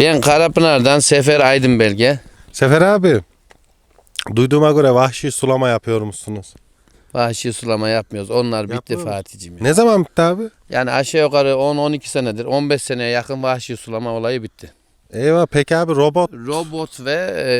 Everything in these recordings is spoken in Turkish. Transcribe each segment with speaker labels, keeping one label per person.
Speaker 1: Ben Karapınar'dan Sefer Aydın Belge.
Speaker 2: Sefer abi, duyduğuma göre vahşi sulama yapıyor musunuz?
Speaker 1: Vahşi sulama yapmıyoruz. Onlar bitti? Fatih'cim. ya.
Speaker 2: Ne zaman bitti abi?
Speaker 1: Yani aşağı yukarı 10-12 senedir, 15 seneye yakın vahşi sulama olayı bitti.
Speaker 2: Eyvah peki abi robot.
Speaker 1: Robot ve e,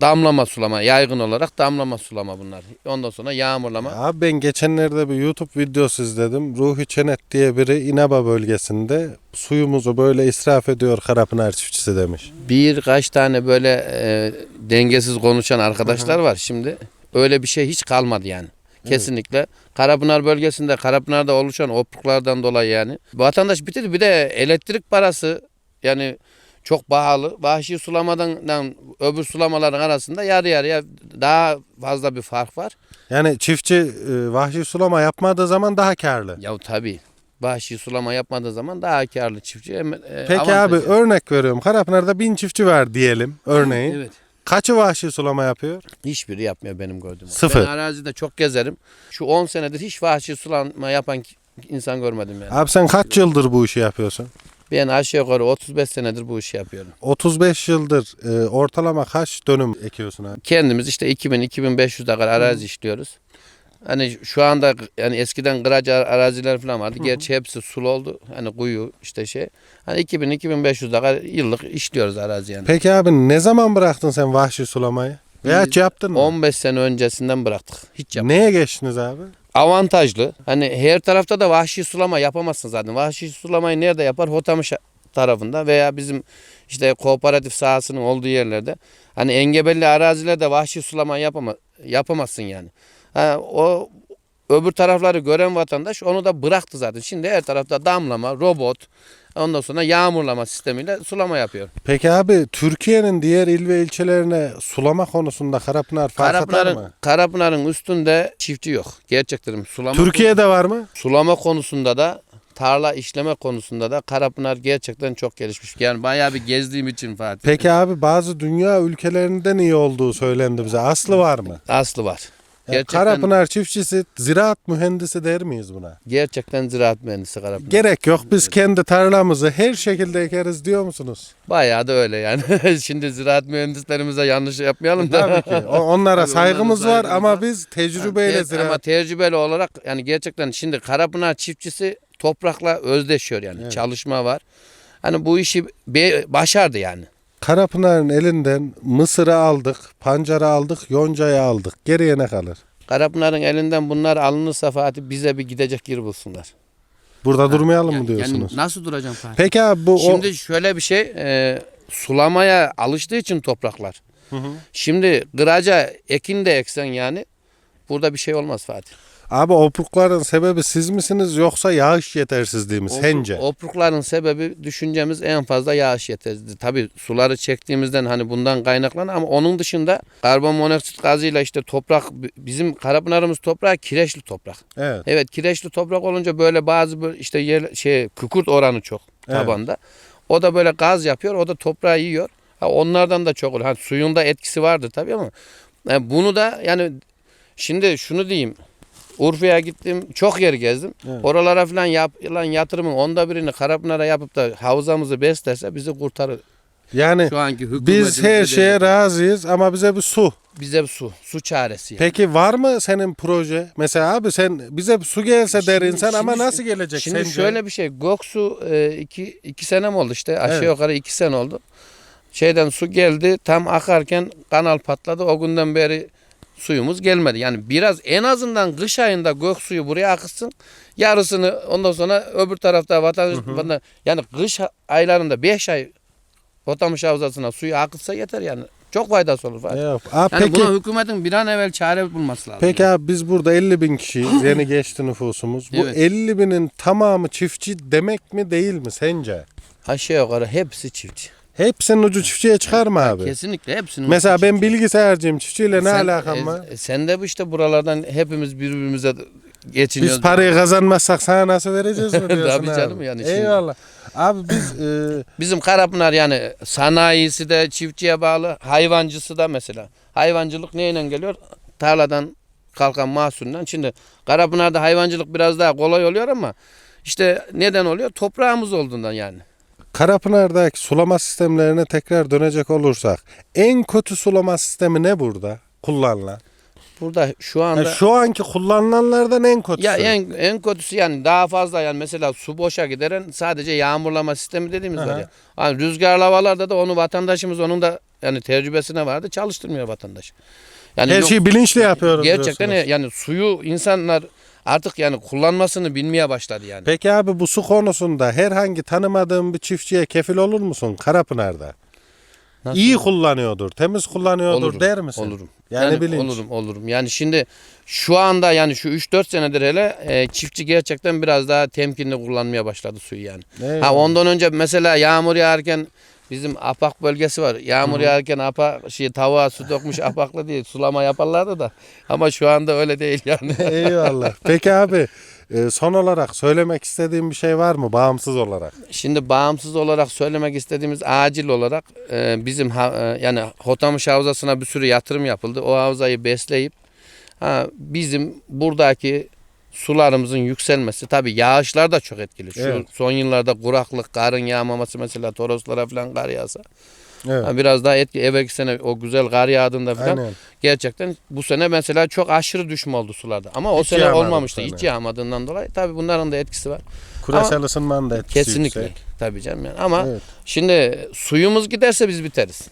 Speaker 1: damlama sulama, yaygın olarak damlama sulama bunlar. Ondan sonra yağmurlama.
Speaker 2: Abi ben geçenlerde bir YouTube videosu izledim. Ruhi Çenet diye biri İnaba bölgesinde suyumuzu böyle israf ediyor Karapınar çiftçisi demiş.
Speaker 1: Birkaç tane böyle e, dengesiz konuşan arkadaşlar var şimdi. Öyle bir şey hiç kalmadı yani. Kesinlikle. Karapınar bölgesinde, Karapınar'da oluşan opruklardan dolayı yani. Vatandaş bitirdi. Bir de elektrik parası yani çok pahalı. Vahşi sulamadan dan öbür sulamaların arasında yarı yarıya daha fazla bir fark var.
Speaker 2: Yani çiftçi e, vahşi sulama yapmadığı zaman daha karlı.
Speaker 1: Ya tabii. Vahşi sulama yapmadığı zaman daha karlı çiftçi. e,
Speaker 2: Peki
Speaker 1: avantajı.
Speaker 2: abi örnek veriyorum. Karapınar'da bin çiftçi var diyelim örneğin.
Speaker 1: Evet.
Speaker 2: Kaçı vahşi sulama yapıyor?
Speaker 1: Hiçbiri yapmıyor benim gördüğüm.
Speaker 2: Sıfır.
Speaker 1: Ben arazide çok gezerim. Şu 10 senedir hiç vahşi sulama yapan insan görmedim yani.
Speaker 2: Abi sen kaç yıldır bu işi yapıyorsun?
Speaker 1: Ben aşağı yukarı 35 senedir bu işi yapıyorum.
Speaker 2: 35 yıldır e, ortalama kaç dönüm ekiyorsun abi?
Speaker 1: Kendimiz işte 2000-2500 kadar arazi işliyoruz. Hani şu anda yani eskiden kıraç ar- araziler falan vardı. Gerçi hepsi sulu oldu. Hani kuyu işte şey. Hani 2000-2500 kadar yıllık işliyoruz arazi yani.
Speaker 2: Peki abi ne zaman bıraktın sen vahşi sulamayı? Veya hiç yaptın mı?
Speaker 1: 15 sene öncesinden bıraktık. Hiç yapmadık.
Speaker 2: Neye geçtiniz abi?
Speaker 1: Avantajlı. Hani her tarafta da vahşi sulama yapamazsın zaten. Vahşi sulamayı nerede yapar? Hotamış tarafında veya bizim işte kooperatif sahasının olduğu yerlerde. Hani engebelli arazilerde vahşi sulama yapama, yapamazsın yani. Ha, o öbür tarafları gören vatandaş onu da bıraktı zaten. Şimdi her tarafta damlama, robot, ondan sonra yağmurlama sistemiyle sulama yapıyor.
Speaker 2: Peki abi Türkiye'nin diğer il ve ilçelerine sulama konusunda Karapınar fark atar
Speaker 1: Karapınar'ın,
Speaker 2: mı?
Speaker 1: Karapınar'ın üstünde çiftçi yok. Gerçekten sulama
Speaker 2: Türkiye'de var mı?
Speaker 1: Sulama konusunda da tarla işleme konusunda da Karapınar gerçekten çok gelişmiş. Yani bayağı bir gezdiğim için Fatih.
Speaker 2: Peki abi bazı dünya ülkelerinden iyi olduğu söylendi bize. Aslı var mı?
Speaker 1: Aslı var. Gerçekten,
Speaker 2: Karapınar çiftçisi ziraat mühendisi der miyiz buna?
Speaker 1: gerçekten ziraat mühendisi Karapınar.
Speaker 2: Gerek yok biz kendi tarlamızı her şekilde ekeriz diyor musunuz?
Speaker 1: bayağı da öyle yani. Şimdi ziraat mühendislerimize yanlış yapmayalım da.
Speaker 2: Tabii ki. O- onlara
Speaker 1: Tabii
Speaker 2: saygımız
Speaker 1: onlara
Speaker 2: var
Speaker 1: saygımız
Speaker 2: ama
Speaker 1: var.
Speaker 2: biz tecrübeyle
Speaker 1: Yani te-
Speaker 2: ziraat
Speaker 1: Ama tecrübeli olarak yani gerçekten şimdi Karapınar çiftçisi toprakla özdeşiyor yani.
Speaker 2: Evet.
Speaker 1: Çalışma var. Hani bu işi be- başardı yani.
Speaker 2: Karapınar'ın elinden mısırı aldık, pancarı aldık, yoncayı aldık. Geriye ne kalır?
Speaker 1: Karapınar'ın elinden bunlar alınırsa Fatih bize bir gidecek yer bulsunlar.
Speaker 2: Burada durmayalım
Speaker 1: Yani-
Speaker 2: mı diyorsunuz?
Speaker 1: Yani nasıl duracağım Fatih?
Speaker 2: Peki abi bu
Speaker 1: Şimdi şöyle bir şey, e, sulamaya alıştığı için topraklar.
Speaker 2: o... Hı hı.
Speaker 1: Şimdi gıraca ekin de eksen yani burada bir şey olmaz Fatih.
Speaker 2: Abi oprukların sebebi siz misiniz yoksa yağış yetersizliği mi sence?
Speaker 1: Oprukların sebebi düşüncemiz en fazla yağış yetersizliği. Tabii suları çektiğimizden hani bundan kaynaklanan ama onun dışında karbonmonoksit gazıyla işte toprak bizim Karapınar'ımız toprağı kireçli toprak.
Speaker 2: Evet.
Speaker 1: Evet kireçli toprak olunca böyle bazı böyle işte yer, şey kükürt oranı çok
Speaker 2: Evet.
Speaker 1: tabanda. O da böyle gaz yapıyor. O da toprağı yiyor. Ha, onlardan da çok oluyor. Hani suyunda etkisi vardır tabii ama yani bunu da yani şimdi şunu diyeyim. Urfa'ya gittim. Çok yer gezdim.
Speaker 2: Evet.
Speaker 1: Oralara falan yapılan yatırımın onda birini Karapınar'a yapıp da havzamızı beslerse bizi kurtarır.
Speaker 2: Yani
Speaker 1: Şu anki
Speaker 2: biz her şeye
Speaker 1: devletin.
Speaker 2: razıyız ama bize bir su.
Speaker 1: bize bir su, su çaresi. yani.
Speaker 2: Peki var mı senin proje? Mesela abi sen bize bir su gelse der
Speaker 1: Şimdi-
Speaker 2: insan ama
Speaker 1: şimdi-
Speaker 2: nasıl gelecek
Speaker 1: Şimdi
Speaker 2: sence?
Speaker 1: şöyle bir şey. Göksu e, iki, iki sene mi oldu işte? Aşağı
Speaker 2: Evet.
Speaker 1: yukarı iki sene oldu. Şeyden su geldi. Tam akarken kanal patladı. O günden beri suyumuz gelmedi. Yani biraz en azından kış ayında gök suyu buraya akıtsın. Yarısını ondan sonra öbür tarafta vatandaş vatandaş- yani kış aylarında 5 ay Potamış Havzası'na suyu akıtsa yeter yani. Çok faydası olur. Fatih.
Speaker 2: Yok. Abi
Speaker 1: Yani
Speaker 2: peki,
Speaker 1: buna hükümetin bir an evvel çare bulması lazım.
Speaker 2: peki abi biz burada 50 bin kişiyiz. Yeni geçti nüfusumuz. Bu
Speaker 1: Evet.
Speaker 2: 50 binin tamamı çiftçi demek mi değil mi sence?
Speaker 1: Aşağı yukarı hepsi çiftçi.
Speaker 2: Hepsinin ucu çiftçiye çıkar mı abi?
Speaker 1: Kesinlikle hepsinin.
Speaker 2: Mesela ben bilgisayarcıyım çiftçiyle ne
Speaker 1: Sen-
Speaker 2: alakam var?
Speaker 1: e, sen de bu işte buralardan hepimiz birbirimize geçiniyoruz.
Speaker 2: Biz parayı kazanmazsak sana nasıl vereceğiz mi diyorsun
Speaker 1: Tabii
Speaker 2: abi?
Speaker 1: canım yani şimdi.
Speaker 2: Eyvallah. Abi biz e,
Speaker 1: Bizim Karapınar yani sanayisi de çiftçiye bağlı, hayvancısı da mesela. Hayvancılık neyle geliyor? Tarladan kalkan mahsulünden. Şimdi Karapınar'da hayvancılık biraz daha kolay oluyor ama işte neden oluyor? Toprağımız olduğundan yani.
Speaker 2: Karapınar'daki sulama sistemlerine tekrar dönecek olursak en kötü sulama sistemi ne burada kullanılan?
Speaker 1: Burada şu anda
Speaker 2: Yani şu anki kullanılanlardan en kötüsü.
Speaker 1: ya en en kötüsü yani daha fazla yani mesela su boşa gideren sadece yağmurlama sistemi dediğimiz var
Speaker 2: Aha.
Speaker 1: ya. Hani rüzgarlı havalarda da onu vatandaşımız onun da yani tecrübesine vardı çalıştırmıyor vatandaş. Yani
Speaker 2: Her şeyi bilinçli yapıyoruz
Speaker 1: gerçekten
Speaker 2: diyorsunuz.
Speaker 1: yani suyu insanlar artık yani kullanmasını bilmeye başladı yani.
Speaker 2: Peki abi bu su konusunda herhangi tanımadığın bir çiftçiye kefil olur musun Karapınar'da?
Speaker 1: Nasıl
Speaker 2: İyi kullanıyordur, temiz kullanıyordur
Speaker 1: Olurum,
Speaker 2: der misin?
Speaker 1: Olurum.
Speaker 2: Yani, bilinç.
Speaker 1: Olurum, olurum. Yani şimdi şu anda yani şu 3-4 senedir hele e, çiftçi gerçekten biraz daha temkinli kullanmaya başladı suyu yani.
Speaker 2: Eyvallah.
Speaker 1: Ha ondan önce mesela yağmur yağarken bizim apak bölgesi var. Yağmur yağarken apa şey tavuğa su dökmüş apakla diye sulama yaparlardı da. Ama şu anda öyle değil yani.
Speaker 2: Eyvallah. Peki abi e, son olarak söylemek istediğin bir şey var mı bağımsız olarak?
Speaker 1: Şimdi bağımsız olarak söylemek istediğimiz acil olarak e, bizim ha- e, yani Hotamış Havzası'na bir sürü yatırım yapıldı. O havzayı besleyip ha, bizim buradaki sularımızın yükselmesi tabii yağışlar da çok etkili. Şu
Speaker 2: Evet.
Speaker 1: son yıllarda kuraklık, karın yağmaması mesela Toroslara falan kar yağsa
Speaker 2: Evet.
Speaker 1: biraz daha etki. Evvelki sene o güzel kar yağdığında falan
Speaker 2: Aynen.
Speaker 1: gerçekten bu sene mesela çok aşırı düşme oldu sularda. Ama o
Speaker 2: Hiç
Speaker 1: sene olmamıştı.
Speaker 2: sene.
Speaker 1: Hiç yağmadığından dolayı tabii bunların da etkisi var.
Speaker 2: Küresel ısınmanın da etkisi
Speaker 1: Kesinlikle.
Speaker 2: yüksek.
Speaker 1: Tabii canım yani. Ama
Speaker 2: Evet.
Speaker 1: şimdi suyumuz giderse biz biteriz.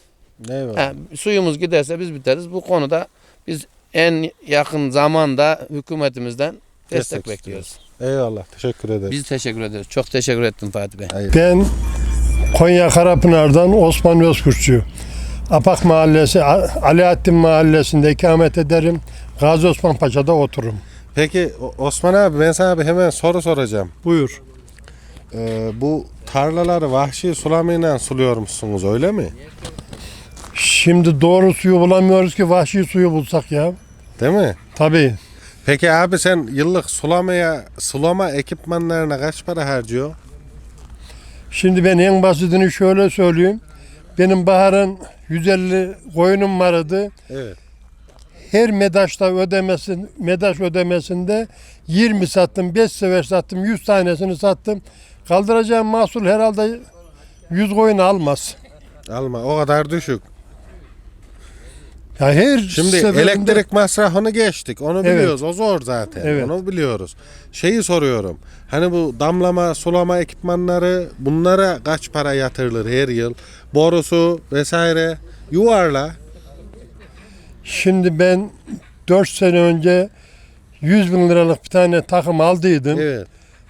Speaker 2: Eyvallah.
Speaker 1: Ha, suyumuz giderse biz biteriz. Bu konuda biz en yakın zamanda hükümetimizden destek,
Speaker 2: Destek
Speaker 1: bekliyoruz.
Speaker 2: Eyvallah. Teşekkür ederim.
Speaker 1: Biz teşekkür ederiz. Çok teşekkür ettim Fatih Bey.
Speaker 2: Hayır.
Speaker 3: Ben Konya Karapınar'dan Osman Özkurtçu. Apak Mahallesi, Alaaddin Mahallesi'nde ikamet ederim. Gazi Osman Paşa'da otururum.
Speaker 2: Peki Osman abi ben sana bir hemen soru soracağım.
Speaker 3: Buyur.
Speaker 2: Ee, bu tarlaları vahşi sulamayla suluyor musunuz öyle mi?
Speaker 3: Şimdi doğru suyu bulamıyoruz ki vahşi suyu bulsak ya.
Speaker 2: Değil mi?
Speaker 3: Tabii.
Speaker 2: Peki abi sen yıllık sulamaya sulama ekipmanlarına kaç para harcıyor?
Speaker 3: Şimdi ben en basitini şöyle söyleyeyim. Benim baharın 150 koyunum vardı.
Speaker 2: Evet.
Speaker 3: Her medaşta ödemesin, medaş ödemesinde 20 sattım, 5 sefer sattım, 100 tanesini sattım. Kaldıracağım mahsul herhalde 100 koyun almaz.
Speaker 2: Alma o kadar düşük.
Speaker 3: Ya her
Speaker 2: Şimdi
Speaker 3: seferinde-
Speaker 2: elektrik masrafını geçtik. Onu
Speaker 3: Evet.
Speaker 2: biliyoruz. O zor zaten.
Speaker 3: Evet.
Speaker 2: Onu biliyoruz. Şeyi soruyorum. Hani bu damlama, sulama ekipmanları bunlara kaç para yatırılır her yıl? Borusu vesaire yuvarla.
Speaker 3: Şimdi ben 4 sene önce 100 bin liralık bir tane takım aldıydım.
Speaker 2: Evet.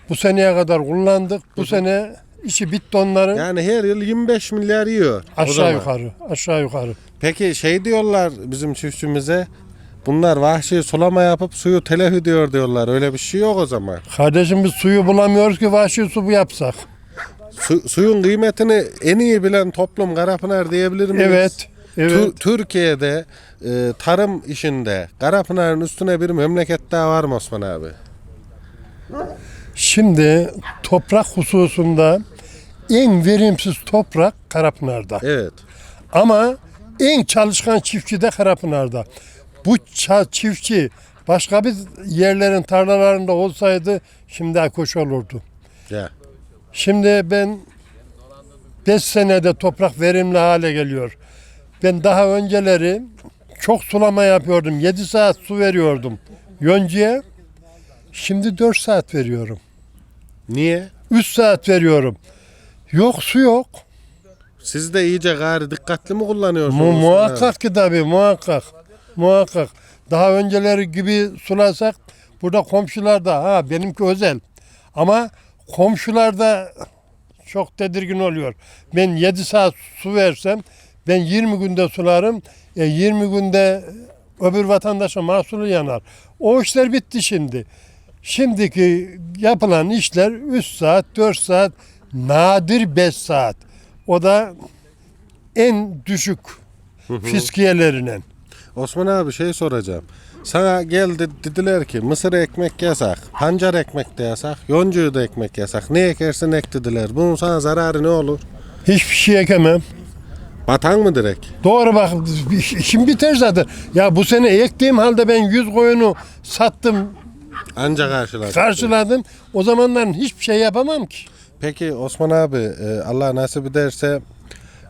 Speaker 3: Bu seneye kadar kullandık. Bu sene işi bitti onların.
Speaker 2: Yani her yıl 25 milyar yiyor. o
Speaker 3: aşağı
Speaker 2: zaman.
Speaker 3: yukarı, aşağı yukarı.
Speaker 2: Peki şey diyorlar bizim çiftçimize. Bunlar vahşi sulama yapıp suyu telef ediyor diyorlar. Öyle bir şey yok o zaman.
Speaker 3: Kardeşim biz suyu bulamıyoruz ki vahşi su bu yapsak.
Speaker 2: Su- suyun kıymetini en iyi bilen toplum Karapınar diyebilir miyiz?
Speaker 3: Evet. Evet.
Speaker 2: Tü- Türkiye'de e, tarım işinde Karapınar'ın üstüne bir memleket daha var mı Osman abi?
Speaker 3: Şimdi toprak hususunda en verimsiz toprak Karapınar'da.
Speaker 2: Evet.
Speaker 3: Ama en çalışkan çiftçi de Karapınar'da. Bu çiftçi başka bir yerlerin tarlalarında olsaydı şimdi koş olurdu.
Speaker 2: Ya.
Speaker 3: Şimdi ben 5 senede toprak verimli hale geliyor. Ben daha önceleri çok sulama yapıyordum. 7 saat su veriyordum yoncuya. Şimdi 4 saat veriyorum.
Speaker 2: Niye?
Speaker 3: 3 saat veriyorum. Yok su yok.
Speaker 2: Siz de iyice gari dikkatli mi kullanıyorsunuz?
Speaker 3: Mu muhakkak ki tabii muhakkak. Muhakkak. Daha önceleri gibi sulasak burada komşular da ha benimki özel. Ama komşular da çok tedirgin oluyor. Ben 7 saat su versem ben 20 günde sularım. E 20 günde öbür vatandaşa mahsulü yanar. O işler bitti şimdi. Şimdiki yapılan işler 3 saat, 4 saat, nadir 5 saat. O da en düşük fiskiyelerinin.
Speaker 2: Osman abi şey soracağım. Sana geldi dediler ki mısır ekmek yasak, pancar ekmek de yasak, yoncuyu da ekmek yasak. Ne ekersin ek dediler. Bunun sana zararı ne olur?
Speaker 3: Hiçbir şey ekemem.
Speaker 2: Batan mı direkt?
Speaker 3: Doğru bak işim biter zaten. Ya bu sene ektiğim halde ben 100 koyunu sattım,
Speaker 2: Anca karşılar.
Speaker 3: karşıladım. O zamanların hiçbir şey yapamam ki.
Speaker 2: Peki Osman abi e, Allah nasip ederse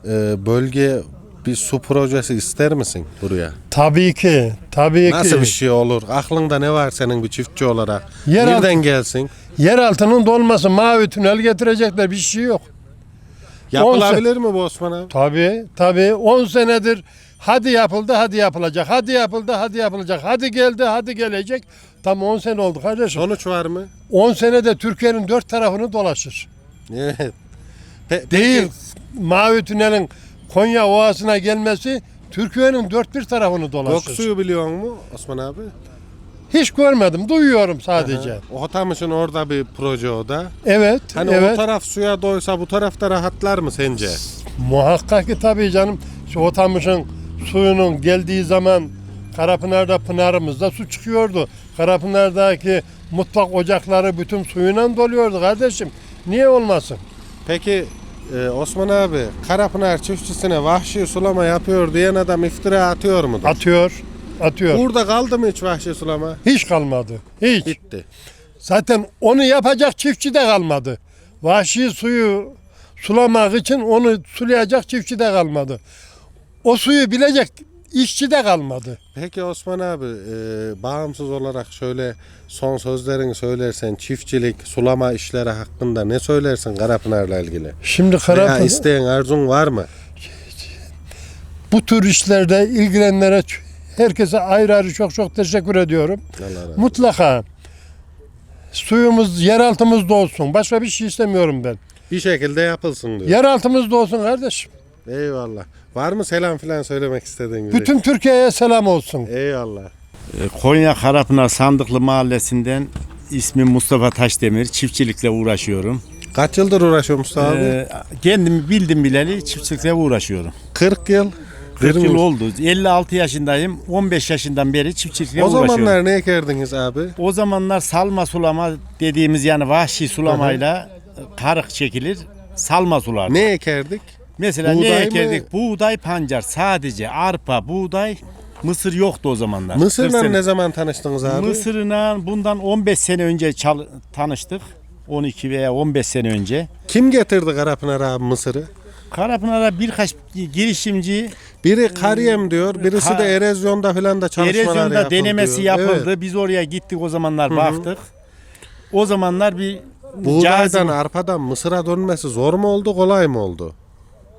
Speaker 2: e, bölge bir su projesi ister misin buraya?
Speaker 3: Tabii ki. Tabii
Speaker 2: Nasıl
Speaker 3: ki.
Speaker 2: bir şey olur? Aklında ne var senin bir çiftçi olarak?
Speaker 3: Yer
Speaker 2: Nereden
Speaker 3: altı-
Speaker 2: gelsin?
Speaker 3: Yer altının dolması mavi tünel getirecekler bir şey yok.
Speaker 2: Yapılabilir mi bu Osman abi?
Speaker 3: Tabii tabii 10 senedir hadi yapıldı hadi yapılacak. Hadi yapıldı hadi yapılacak. Hadi geldi hadi gelecek. Tam 10 sene oldu kardeşim.
Speaker 2: Sonuç var mı?
Speaker 3: 10 senede Türkiye'nin dört tarafını dolaşır.
Speaker 2: Evet. Pe-
Speaker 3: Değil mavi tünelin Konya Ovası'na gelmesi Türkiye'nin dört bir tarafını dolaşır.
Speaker 2: Göksu'yu biliyor mu Osman abi?
Speaker 3: Hiç görmedim, duyuyorum sadece.
Speaker 2: O Hotamış'ın orada bir proje o da.
Speaker 3: Evet,
Speaker 2: Hani o
Speaker 3: evet.
Speaker 2: taraf suya doysa bu tarafta rahatlar mı sence?
Speaker 3: Muhakkak ki tabii canım. Şu Otamış'ın suyunun geldiği zaman Karapınar'da pınarımızda su çıkıyordu. Karapınar'daki mutfak ocakları bütün suyuyla doluyordu kardeşim. Niye olmasın?
Speaker 2: Peki e, Osman abi Karapınar çiftçisine vahşi sulama yapıyor diyen adam iftira atıyor mu?
Speaker 3: Atıyor, atıyor.
Speaker 2: Burada kaldı mı hiç vahşi sulama?
Speaker 3: Hiç kalmadı. Hiç.
Speaker 2: Bitti.
Speaker 3: Zaten onu yapacak çiftçi de kalmadı. Vahşi suyu sulamak için onu sulayacak çiftçi de kalmadı. O suyu bilecek işçi de kalmadı.
Speaker 2: Peki Osman abi e, bağımsız olarak şöyle son sözlerini söylersen çiftçilik, sulama işleri hakkında ne söylersin Karapınar'la ilgili?
Speaker 3: Şimdi
Speaker 2: Veya
Speaker 3: Karapınar
Speaker 2: isteyen arzun var mı?
Speaker 3: bu tür işlerde ilgilenenlere herkese ayrı ayrı çok çok teşekkür ediyorum.
Speaker 2: Allah.
Speaker 3: Mutlaka suyumuz yeraltımızda olsun. Başka bir şey istemiyorum ben.
Speaker 2: Bir şekilde yapılsın diyor.
Speaker 3: Yeraltımızda olsun kardeşim.
Speaker 2: Eyvallah. Var mı selam falan söylemek istediğin gibi?
Speaker 3: Bütün Türkiye'ye selam olsun.
Speaker 2: Eyvallah.
Speaker 4: Ee, Konya Karapınar Sandıklı Mahallesi'nden ismim Mustafa Taşdemir. Çiftçilikle uğraşıyorum.
Speaker 2: Kaç yıldır uğraşıyor Mustafa abi?
Speaker 4: Ee, kendimi bildim bileli çiftçilikle uğraşıyorum.
Speaker 2: 40 yıl.
Speaker 4: 40 yıl oldu. 56 yaşındayım. 15 yaşından beri çiftçilikle
Speaker 2: O
Speaker 4: uğraşıyorum.
Speaker 2: zamanlar ne ekerdiniz abi?
Speaker 4: O zamanlar salma sulama dediğimiz yani vahşi sulamayla karık çekilir. Salma sular.
Speaker 2: Ne ekerdik?
Speaker 4: Mesela
Speaker 2: Buğday
Speaker 4: ne
Speaker 2: mı?
Speaker 4: ekerdik? Buğday, pancar. Sadece arpa, buğday, mısır yoktu o zamanlar. 40
Speaker 2: Mısır'la
Speaker 4: sene-
Speaker 2: ne zaman tanıştınız abi?
Speaker 4: Mısır'la bundan 15 sene önce çal- tanıştık. 12 veya 15 sene önce.
Speaker 2: Kim getirdi Karapınar abi Mısır'ı?
Speaker 4: Karapınar'a birkaç girişimci
Speaker 2: Biri Kariyem diyor, birisi
Speaker 4: Ka-
Speaker 2: de erozyonda falan da çalışmalar
Speaker 4: erozyonda
Speaker 2: yapıldı
Speaker 4: denemesi
Speaker 2: diyor.
Speaker 4: yapıldı.
Speaker 2: Evet.
Speaker 4: Biz oraya gittik o zamanlar baktık. O zamanlar bir
Speaker 2: Buğdaydan,
Speaker 4: cazip-
Speaker 2: arpadan Mısır'a dönmesi zor mu oldu, kolay mı oldu?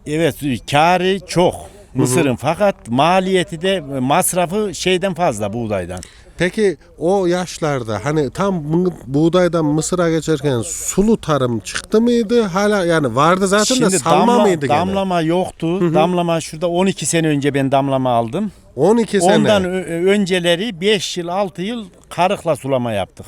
Speaker 4: Evet karı çok. Mısır'ın fakat maliyeti de masrafı şeyden fazla buğdaydan.
Speaker 2: Peki o yaşlarda hani tam buğdaydan Mısır'a geçerken sulu tarım çıktı mıydı? Hala yani vardı zaten de salma
Speaker 4: damla-
Speaker 2: mıydı gene?
Speaker 4: damlama yoktu. Damlama şurada 12 sene önce ben damlama aldım.
Speaker 2: 12 sene.
Speaker 4: Ondan ö- önceleri 5 yıl 6 yıl karıkla sulama yaptık.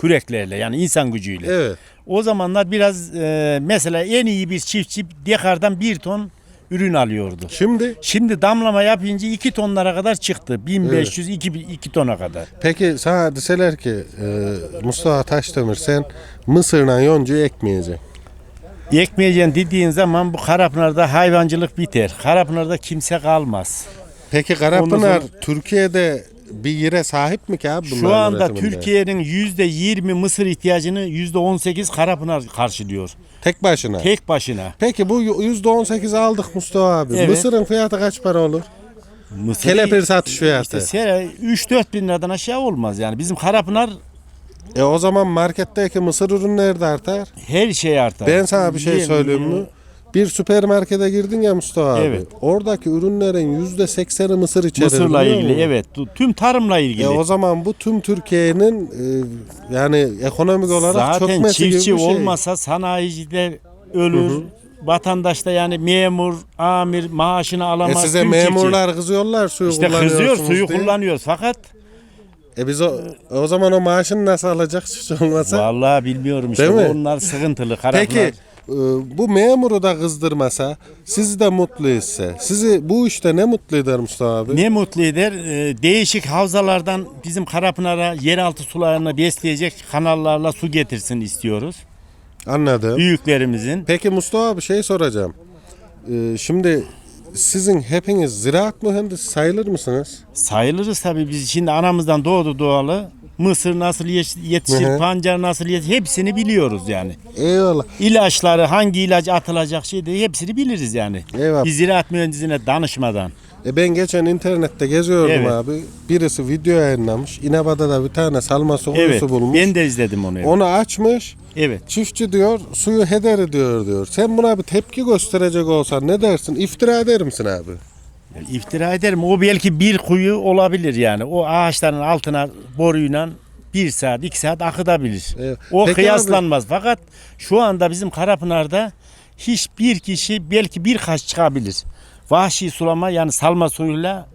Speaker 4: Küreklerle yani insan gücüyle.
Speaker 2: Evet.
Speaker 4: O zamanlar biraz e, mesela en iyi bir çiftçi dekardan 1 ton ürün alıyordu.
Speaker 2: Şimdi
Speaker 4: Şimdi damlama yapınca 2 tonlara kadar çıktı. 1500 2, 2 tona kadar.
Speaker 2: peki sana deseler ki e, Mustafa Taşdemir sen Mısır'la yoncuyu ekmeyeceksin.
Speaker 4: Ekmeyeceksin dediğin zaman bu Karapınar'da hayvancılık biter. Karapınar'da kimse kalmaz.
Speaker 2: Peki Karapınar
Speaker 4: Ondan
Speaker 2: Türkiye'de bir yere sahip mi ki abi
Speaker 4: Şu
Speaker 2: bunların
Speaker 4: anda
Speaker 2: üretiminde?
Speaker 4: Türkiye'nin %20 mısır ihtiyacını %18 Karapınar karşılıyor.
Speaker 2: tek başına.
Speaker 4: Tek başına.
Speaker 2: Peki bu %18 aldık Mustafa abi.
Speaker 4: Evet.
Speaker 2: Mısırın fiyatı kaç para olur?
Speaker 4: Mısır
Speaker 2: Kelepir satış fiyatı.
Speaker 4: İşte sene 3-4 bin liradan aşağı olmaz yani. Bizim Karapınar
Speaker 2: E o zaman marketteki mısır ürünleri de artar.
Speaker 4: her şey artar.
Speaker 2: Ben sana bir şey
Speaker 4: Yem-
Speaker 2: söyleyeyim mi? Bir süpermarkete girdin ya Mustafa abi.
Speaker 4: Evet.
Speaker 2: Oradaki ürünlerin yüzde sekseni mısır içerir.
Speaker 4: Mısırla
Speaker 2: biliyor
Speaker 4: ilgili
Speaker 2: musun?
Speaker 4: evet. Tüm tarımla ilgili.
Speaker 2: E o zaman bu tüm Türkiye'nin e, yani ekonomik olarak
Speaker 4: Zaten
Speaker 2: çökmesi gibi bir
Speaker 4: çiftçi
Speaker 2: şey.
Speaker 4: olmasa sanayici de ölür. Vatandaş da yani memur, amir maaşını
Speaker 2: E
Speaker 4: alamaz.
Speaker 2: size
Speaker 4: Tüm çiftçi.
Speaker 2: memurlar kızıyorlar suyu
Speaker 4: işte kızıyor
Speaker 2: kullanıyorsunuz
Speaker 4: suyu
Speaker 2: diye.
Speaker 4: kullanıyoruz fakat
Speaker 2: E biz o, o zaman o maaşını nasıl alacak çiftçi olmasa?
Speaker 4: vallahi bilmiyorum işte
Speaker 2: Değil mi?
Speaker 4: onlar sıkıntılı.
Speaker 2: Peki e, bu memuru da kızdırmasa, sizi de mutlu etse, sizi bu işte ne mutlu eder Mustafa abi?
Speaker 4: Ne mutlu eder. Ee, değişik havzalardan bizim Karapınar'a yeraltı sularını besleyecek kanallarla su getirsin istiyoruz.
Speaker 2: Anladım.
Speaker 4: Büyüklerimizin.
Speaker 2: Peki Mustafa abi şey soracağım. E, şimdi sizin hepiniz ziraat mühendisi sayılır mısınız?
Speaker 4: Sayılırız tabii biz şimdi anamızdan doğdu doğalı Mısır nasıl yetişir,
Speaker 2: Hı hı.
Speaker 4: pancar nasıl yetişir hepsini biliyoruz yani.
Speaker 2: Eyvallah.
Speaker 4: İlaçları hangi ilaç atılacak şeyde hepsini biliriz yani.
Speaker 2: Eyvallah.
Speaker 4: Bir ziraat mühendisine danışmadan.
Speaker 2: E ben geçen internette geziyordum
Speaker 4: Evet.
Speaker 2: abi. Birisi video yayınlamış. İnebada da bir tane salma su kuyusu
Speaker 4: Evet.
Speaker 2: bulmuş.
Speaker 4: Ben de izledim onu.
Speaker 2: Onu açmış.
Speaker 4: Evet.
Speaker 2: Çiftçi diyor suyu heder ediyor diyor. Sen buna bir tepki gösterecek olsan ne dersin? İftira eder misin abi?
Speaker 4: İftira ederim. O belki bir kuyu olabilir yani. O ağaçların altına boruyla bir saat, iki saat akıtabilir.
Speaker 2: Evet.
Speaker 4: O
Speaker 2: Peki
Speaker 4: kıyaslanmaz. Fakat şu anda bizim Karapınar'da hiçbir kişi belki birkaç çıkabilir. Vahşi sulama yani salma suyuyla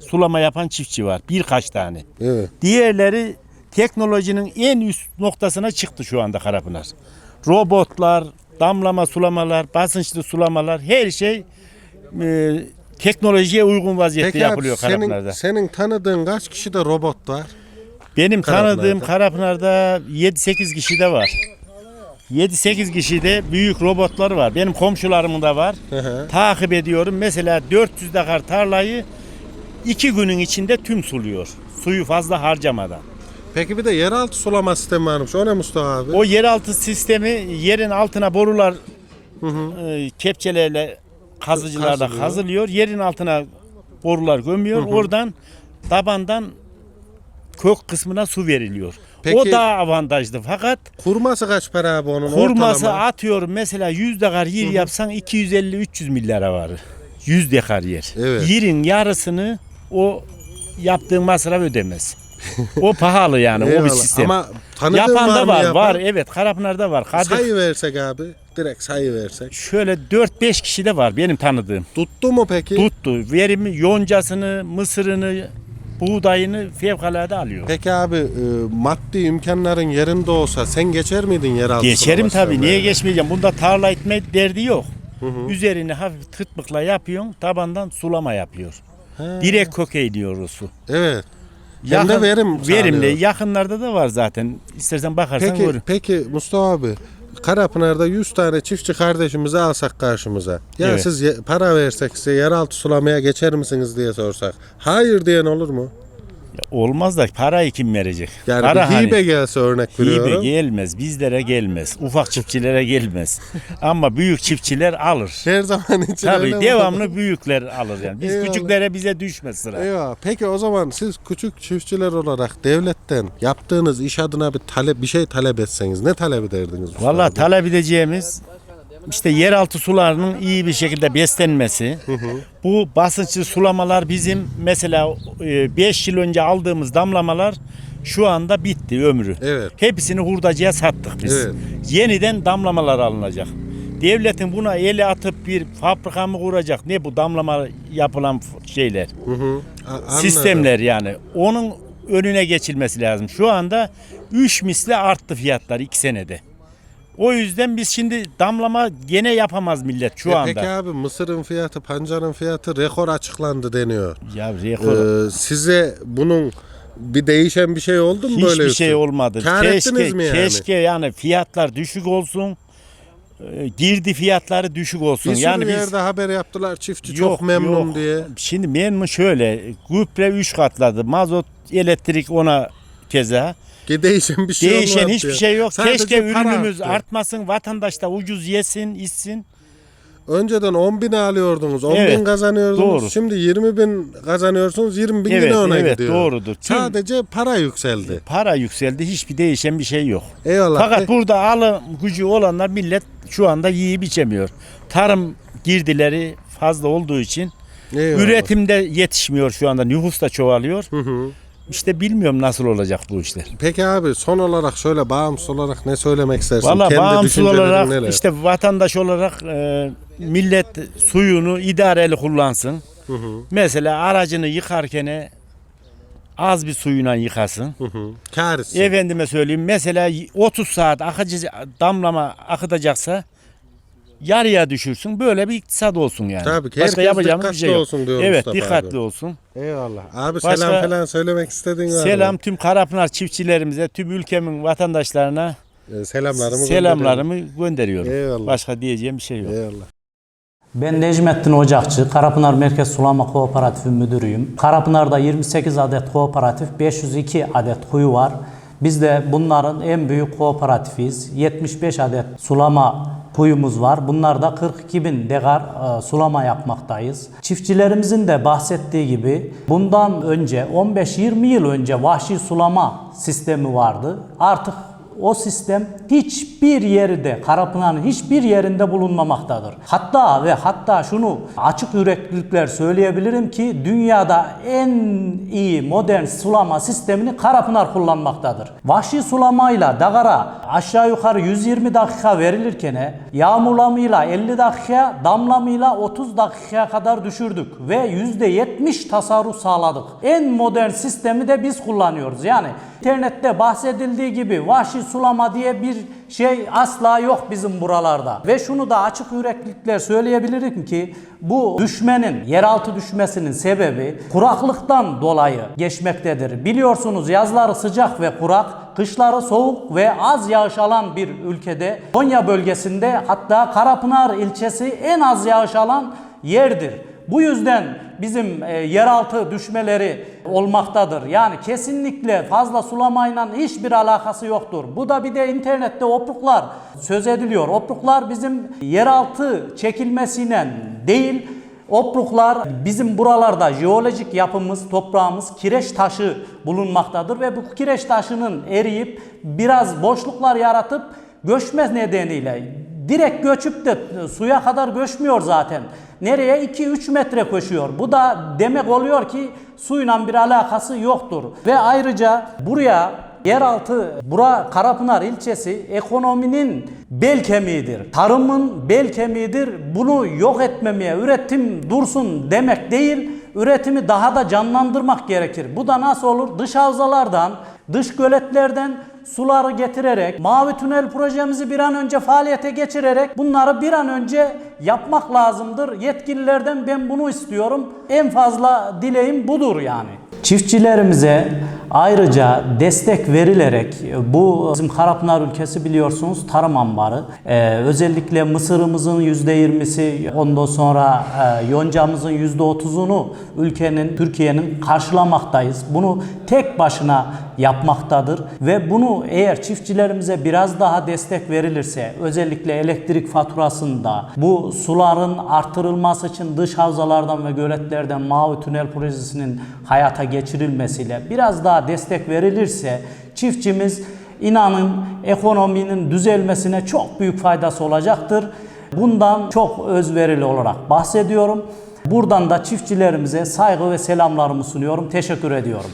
Speaker 4: sulama yapan çiftçi var. Birkaç tane.
Speaker 2: Evet.
Speaker 4: Diğerleri teknolojinin en üst noktasına çıktı şu anda Karapınar. Robotlar, damlama sulamalar, basınçlı sulamalar her şey e, teknolojiye uygun vaziyette
Speaker 2: Peki abi
Speaker 4: yapılıyor Karapınar'da.
Speaker 2: senin, senin tanıdığın kaç kişide robot var?
Speaker 4: Benim
Speaker 2: Karapınar'da.
Speaker 4: tanıdığım Karapınar'da 7-8 kişi de var. 7-8 kişi de büyük robotlar var. Benim komşularımın da var.
Speaker 2: Hı hı.
Speaker 4: Takip ediyorum. Mesela 400 dekar tarlayı 2 günün içinde tüm suluyor. Suyu fazla harcamadan.
Speaker 2: Peki bir de yeraltı sulama sistemi varmış. O ne Mustafa abi?
Speaker 4: O yeraltı sistemi yerin altına borular e, kepçelerle kazıcılarla
Speaker 2: Kazılıyor.
Speaker 4: kazılıyor. Yerin altına borular gömüyor. Oradan tabandan kök kısmına su veriliyor.
Speaker 2: Peki-
Speaker 4: o daha avantajlı. Fakat
Speaker 2: Kurması kaç para abi onun?
Speaker 4: kurması
Speaker 2: ortalama?
Speaker 4: atıyorum mesela 100 dekar yer yapsan 250-300 milyara var. 100 dekar yer.
Speaker 2: Evet.
Speaker 4: Yerin yarısını o yaptığın masraf ödemez. O pahalı yani o bir
Speaker 2: Eyvallah.
Speaker 4: sistem.
Speaker 2: Ama tanıdığın
Speaker 4: Yapan da
Speaker 2: mı
Speaker 4: var,
Speaker 2: yapan?
Speaker 4: var. Evet, Karapınar'da var. Kadir,
Speaker 2: Sayı versek abi. Direkt sayı versek.
Speaker 4: şöyle 4-5 kişi de var benim tanıdığım.
Speaker 2: Tuttu mu peki?
Speaker 4: Tuttu. Verimi, yoncasını, mısırını, buğdayını fevkalade alıyor.
Speaker 2: Peki abi e, maddi imkanların yerinde olsa sen geçer miydin yeraltı
Speaker 4: Geçerim tabii. Niye geçmeyeceğim? Bunda tarla etme derdi yok. Üzerine hafif tıtmıkla yapıyorsun, tabandan sulama yapıyor.
Speaker 2: He.
Speaker 4: Direkt köke iniyor o su.
Speaker 2: Evet. Hem de verim
Speaker 4: verimli.
Speaker 2: sağlıyor.
Speaker 4: Yakınlarda da var zaten. İstersen bakarsan
Speaker 2: Peki,
Speaker 4: görür.
Speaker 2: peki Mustafa abi Karapınar'da 100 tane çiftçi kardeşimizi alsak karşımıza. Ya
Speaker 4: Evet.
Speaker 2: siz ye- para versek size yeraltı sulamaya geçer misiniz diye sorsak. Hayır diyen olur mu?
Speaker 4: Olmaz da parayı kim verecek?
Speaker 2: Yani
Speaker 4: Para
Speaker 2: bir
Speaker 4: hani-
Speaker 2: hibe gelse örnek veriyorum.
Speaker 4: Hibe gelmez, bizlere gelmez, ufak çiftçilere gelmez. Ama büyük çiftçiler alır.
Speaker 2: Her zaman için öyle
Speaker 4: Tabii
Speaker 2: mi?
Speaker 4: devamlı büyükler alır yani. Biz
Speaker 2: Eyvallah.
Speaker 4: küçüklere bize düşmez sıra.
Speaker 2: Eyvah. Peki o zaman siz küçük çiftçiler olarak devletten yaptığınız iş adına bir talep bir şey talep etseniz ne talep ederdiniz? Abi?
Speaker 4: talep edeceğimiz işte yeraltı sularının iyi bir şekilde beslenmesi. Bu basınçlı sulamalar bizim mesela 5 yıl önce aldığımız damlamalar şu anda bitti ömrü.
Speaker 2: Evet.
Speaker 4: Hepsini hurdacıya sattık biz.
Speaker 2: Evet.
Speaker 4: Yeniden damlamalar alınacak. Devletin buna eli atıp bir fabrika mı kuracak? Ne bu damlama yapılan şeyler?
Speaker 2: Hı hı. Anladım.
Speaker 4: Sistemler yani. Onun önüne geçilmesi lazım. Şu anda 3 misli arttı fiyatlar 2 senede. O yüzden biz şimdi damlama gene yapamaz millet şu
Speaker 2: E
Speaker 4: anda.
Speaker 2: Peki abi mısırın fiyatı, pancarın fiyatı rekor açıklandı deniyor.
Speaker 4: Ya rekor
Speaker 2: Ee, size bunun bir değişen bir şey oldu mu böyle?
Speaker 4: hiçbir şey olmadı.
Speaker 2: Kâr
Speaker 4: keşke
Speaker 2: ettiniz mi yani?
Speaker 4: keşke yani fiyatlar düşük olsun. e, Girdi fiyatları düşük olsun.
Speaker 2: Bir
Speaker 4: yani biz
Speaker 2: yerde haber yaptılar çiftçi
Speaker 4: Yok,
Speaker 2: çok memnun
Speaker 4: yok.
Speaker 2: diye.
Speaker 4: Şimdi memnun şöyle gübre 3 katladı. Mazot, elektrik ona keza.
Speaker 2: Değişen bir şey
Speaker 4: Değişen
Speaker 2: olmadı
Speaker 4: hiçbir
Speaker 2: diyor.
Speaker 4: şey yok.
Speaker 2: Sadece
Speaker 4: Keşke
Speaker 2: para
Speaker 4: ürünümüz
Speaker 2: arttı.
Speaker 4: artmasın. Vatandaş da ucuz yesin, içsin.
Speaker 2: Önceden 10 bin alıyordunuz, 10 bin
Speaker 4: Evet,
Speaker 2: kazanıyordunuz.
Speaker 4: doğru.
Speaker 2: Şimdi 20 bin kazanıyorsunuz, 20 bin
Speaker 4: Evet,
Speaker 2: yine ona
Speaker 4: evet,
Speaker 2: gidiyor.
Speaker 4: doğrudur. Tüm-
Speaker 2: Sadece para yükseldi.
Speaker 4: Para yükseldi. Hiçbir değişen bir şey yok.
Speaker 2: Eyvallah.
Speaker 4: Fakat
Speaker 2: Pe-
Speaker 4: burada alım gücü olanlar millet şu anda yiyip içemiyor. Tarım girdileri fazla olduğu için
Speaker 2: Eyvallah.
Speaker 4: üretimde yetişmiyor şu anda. Nüfus da çoğalıyor.
Speaker 2: Hı hı.
Speaker 4: İşte bilmiyorum nasıl olacak bu işler.
Speaker 2: Peki abi son olarak şöyle bağımsız olarak ne söylemek istersin?
Speaker 4: Valla
Speaker 2: Kendi
Speaker 4: bağımsız
Speaker 2: düşüncelerin
Speaker 4: olarak
Speaker 2: neler?
Speaker 4: işte vatandaş olarak e, millet suyunu idareli kullansın.
Speaker 2: Hı hı,
Speaker 4: Mesela aracını yıkarken az bir suyuna yıkasın.
Speaker 2: hı hı. Kâr etsin.
Speaker 4: Efendime söyleyeyim mesela 30 saat akıcı damlama akıtacaksa yarıya düşürsün. Böyle bir iktisat olsun yani.
Speaker 2: Tabii ki,
Speaker 4: Başka
Speaker 2: herkes
Speaker 4: yapacağımız bir
Speaker 2: dikkatli
Speaker 4: şey yok.
Speaker 2: olsun diyor
Speaker 4: Evet
Speaker 2: Mustafa
Speaker 4: dikkatli
Speaker 2: abi.
Speaker 4: olsun.
Speaker 2: Eyvallah. Abi
Speaker 4: Başka-
Speaker 2: selam falan söylemek istediğin var mı?
Speaker 4: Selam tüm Karapınar çiftçilerimize, tüm ülkemin vatandaşlarına
Speaker 2: Ee, selamlarımı
Speaker 4: selamlarımı gönderiyorum.
Speaker 2: Eyvallah.
Speaker 4: Başka diyeceğim bir şey yok.
Speaker 2: gönderiyorum. Eyvallah.
Speaker 5: Ben Necmettin Ocakçı, Karapınar Merkez Sulama Kooperatifi Müdürüyüm. Karapınar'da 28 adet kooperatif, 502 adet kuyu var. Biz de bunların en büyük kooperatifiyiz. 75 adet sulama kuyumuz var. Bunlarda 42 bin dekar e, sulama yapmaktayız. Çiftçilerimizin de bahsettiği gibi bundan önce 15-20 yıl önce vahşi sulama sistemi vardı. Artık o sistem hiçbir yerde, Karapınar'ın hiçbir yerinde bulunmamaktadır. Hatta ve hatta şunu açık yüreklilikler söyleyebilirim ki dünyada en iyi modern sulama sistemini Karapınar kullanmaktadır. Vahşi sulamayla dagara aşağı yukarı 120 dakika verilirken yağmurlamıyla 50 dakika, damlamıyla 30 dakikaya kadar düşürdük ve %70 tasarruf sağladık. En modern sistemi de biz kullanıyoruz. Yani internette bahsedildiği gibi vahşi sulama diye bir şey asla yok bizim buralarda. Ve şunu da açık yüreklilikler söyleyebilirim ki bu düşmenin, yeraltı düşmesinin sebebi kuraklıktan dolayı geçmektedir. Biliyorsunuz yazları sıcak ve kurak, kışları soğuk ve az yağış alan bir ülkede Konya bölgesinde hatta Karapınar ilçesi en az yağış alan yerdir. Bu yüzden bizim e, yeraltı düşmeleri olmaktadır. Yani kesinlikle fazla sulamayla hiçbir alakası yoktur. Bu da bir de internette opruklar söz ediliyor. Opruklar bizim yeraltı çekilmesiyle değil, Opruklar bizim buralarda jeolojik yapımız, toprağımız kireç taşı bulunmaktadır ve bu kireç taşının eriyip biraz boşluklar yaratıp göçme nedeniyle direkt göçüp de suya kadar göçmüyor zaten. Nereye? 2-3 metre koşuyor. Bu da demek oluyor ki suyla bir alakası yoktur. Ve ayrıca buraya Yeraltı, bura Karapınar ilçesi ekonominin bel kemiğidir. Tarımın bel kemiğidir. Bunu yok etmemeye, üretim dursun demek değil, üretimi daha da canlandırmak gerekir. Bu da nasıl olur? Dış havzalardan, dış göletlerden suları getirerek, Mavi Tünel projemizi bir an önce faaliyete geçirerek bunları bir an önce yapmak lazımdır. Yetkililerden ben bunu istiyorum. En fazla dileğim budur yani. Çiftçilerimize ayrıca destek verilerek bu bizim Karapınar ülkesi biliyorsunuz tarım ambarı. Ee, özellikle mısırımızın %20'si ondan sonra e, yoncamızın %30'unu ülkenin Türkiye'nin karşılamaktayız. Bunu tek başına yapmaktadır ve bunu eğer çiftçilerimize biraz daha destek verilirse özellikle elektrik faturasında bu suların artırılması için dış havzalardan ve göletlerden Mavi Tünel projesinin hayata geçirilmesiyle biraz daha destek verilirse çiftçimiz inanın ekonominin düzelmesine çok büyük faydası olacaktır. Bundan çok özverili olarak bahsediyorum. Buradan da çiftçilerimize saygı ve selamlarımı sunuyorum. Teşekkür ediyorum.